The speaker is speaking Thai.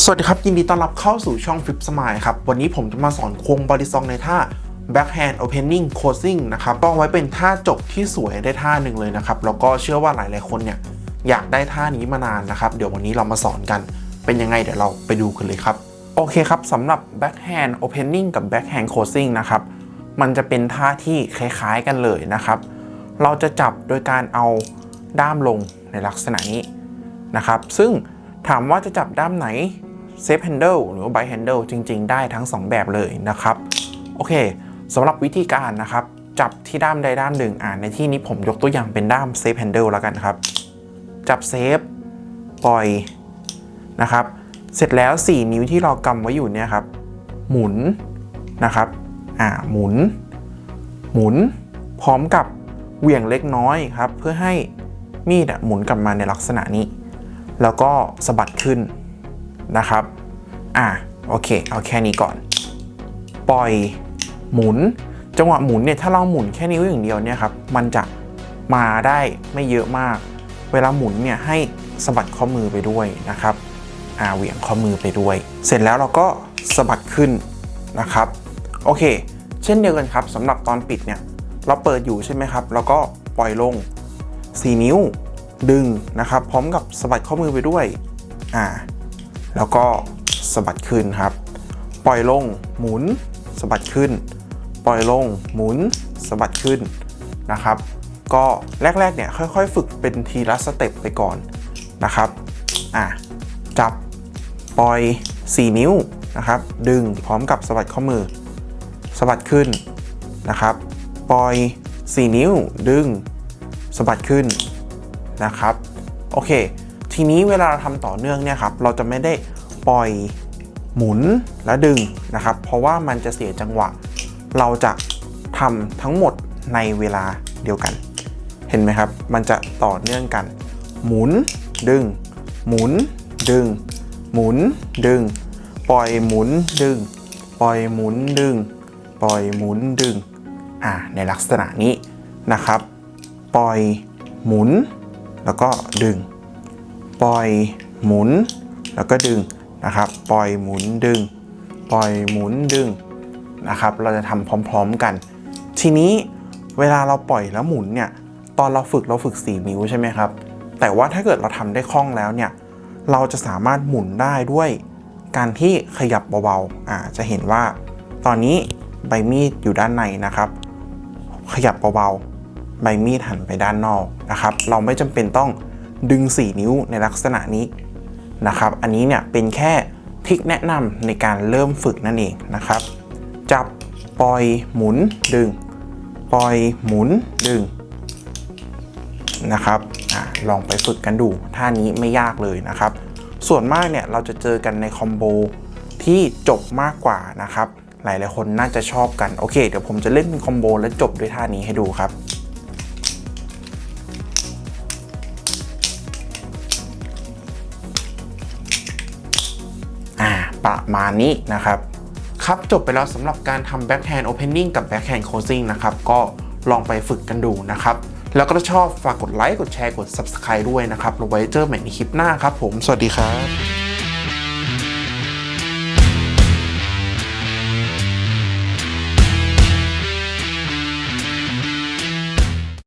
สวัสดีครับ ยินดีต้อนรับเข้าสู่ช่องฟิปสมายครับ วันนี้ผมจะมาสอนควงบอดี้ซองในท่า backhand opening closing นะครับต้องไว้เป็นท่าจบที่สวยได้ท่าหนึ่งเลยนะครับ แล้วก็เชื่อว่าหลายๆคนเนี่ย อยากได้ท่านี้มานานนะครับ เดี๋ยววันนี้เรามาสอนกันเป็นยังไงเดี๋ยวเราไปดูกันเลยครับ โอเคครับสำหรับ backhand opening กับ backhand closing นะครับ มันจะเป็นท่าที่คล้ายๆกันเลยนะครับ เราจะจับโดยการเอาด้ามลงในลักษณะนี้นะครับ ซึ่ง ถามว่าจะจับด้ามไหน safe handle หรือว่า by handle จริง ๆ ได้ทั้ง 2 แบบเลยนะครับ โอเคสำหรับวิธีการนะครับ จับที่ด้ามใดด้ามหนึ่งอ่านในที่นี้ผมยกตัวอย่างเป็นด้าม safe handle แล้วกันครับ จับเซฟปล่อยนะครับ เสร็จแล้ว 4 นิ้วที่เรากำไว้อยู่เนี่ยครับ หมุนนะครับอ่าหมุน หมุน พร้อมกับเหวี่ยงเล็กน้อยครับ เพื่อให้มีดหมุนกลับมาในลักษณะนี้ แล้วก็สะบัดขึ้นนะครับอ่าโอเค เอาแค่นี้ก่อน ปล่อยหมุน จังหวะหมุนเนี่ยถ้าเราหมุนแค่นิ้วอย่างเดียวเนี่ยครับมันจะมาได้ไม่เยอะมาก เวลาหมุนเนี่ยให้สะบัดข้อมือไปด้วยนะครับอ่าเหวี่ยงข้อมือไปด้วย เสร็จแล้วเราก็สะบัดขึ้นนะครับ โอเค เช่นเดียวกันครับสำหรับตอนปิดเนี่ยเราเปิดอยู่ใช่ไหมครับ แล้วก็ปล่อยลง 4 นิ้ว ดึงนะครับ พร้อมกับสะบัดข้อมือไปด้วยอ่าแล้วก็สะบัดขึ้นครับ ปล่อยลงหมุนสะบัดขึ้น ปล่อยลงหมุนสะบัดขึ้นนะครับ ก็แรกๆเนี่ยค่อยๆ ฝึกเป็นทีละสเต็ปไปก่อนนะครับอะจับปล่อย 4 นิ้วนะครับ ดึงพร้อมกับสะบัดข้อมือสะบัดขึ้นนะครับ ปล่อย 4 นิ้วดึงสะบัดขึ้น นะครับโอเค ทีนี้เวลาเราทำต่อเนื่องเนี่ยครับเราจะไม่ได้ปล่อยหมุนและดึงนะครับ เพราะว่ามันจะเสียจังหวะ เราจะทำทั้งหมดในเวลาเดียวกัน เห็นไหมครับ มันจะต่อเนื่องกัน หมุนดึง หมุนดึง หมุนดึง ปล่อยหมุนดึง ปล่อยหมุนดึง ปล่อยหมุนดึงอ่าในลักษณะนี้นะครับ ปล่อยหมุน แล้วก็ดึง ปล่อยหมุน แล้วก็ดึงนะครับ ปล่อยหมุนดึง ปล่อยหมุนดึงนะครับ เราจะทำพร้อม ๆกัน ทีนี้เวลาเราปล่อยแล้วหมุนเนี่ย ตอนเราฝึกเราฝึก 4 นิ้วใช่ไหมครับ แต่ว่าถ้าเกิดเราทำได้คล่องแล้วเนี่ย เราจะสามารถหมุนได้ด้วยการที่ขยับเบาๆอ่าจะเห็นว่า ตอนนี้ใบมีดอยู่ด้านในนะครับ ขยับเบาๆ ใบมีดหันไปด้านนอกนะครับ เราไม่จำเป็นต้องดึง 4 นิ้วในลักษณะนี้นะครับ อันนี้เนี่ยเป็นแค่ทริคแนะนำในการเริ่มฝึกนั่นเองนะครับ จับปล่อยหมุนดึง ปล่อยหมุนดึงนะครับอลองไปฝึกกันดูท่านี้ไม่ยากเลยนะครับ ส่วนมากเนี่ยเราจะเจอกันในคอมโบที่จบมากกว่านะครับ หลายๆคนน่าจะชอบกัน โอเค เดี๋ยวผมจะเล่นเป็นคอมโบและจบด้วยท่านี้ให้ดูครับ ประมาณนี้นะครับ ครับจบไปแล้วสำหรับการทำ backhand opening กับ backhand closing นะครับ ก็ลองไปฝึกกันดูนะครับ แล้วก็ถ้าชอบฝากกดไลค์ กดแชร์ กด subscribe ด้วยนะครับเราไว้เจอใหม่ในคลิปหน้าครับผม สวัสดีครับ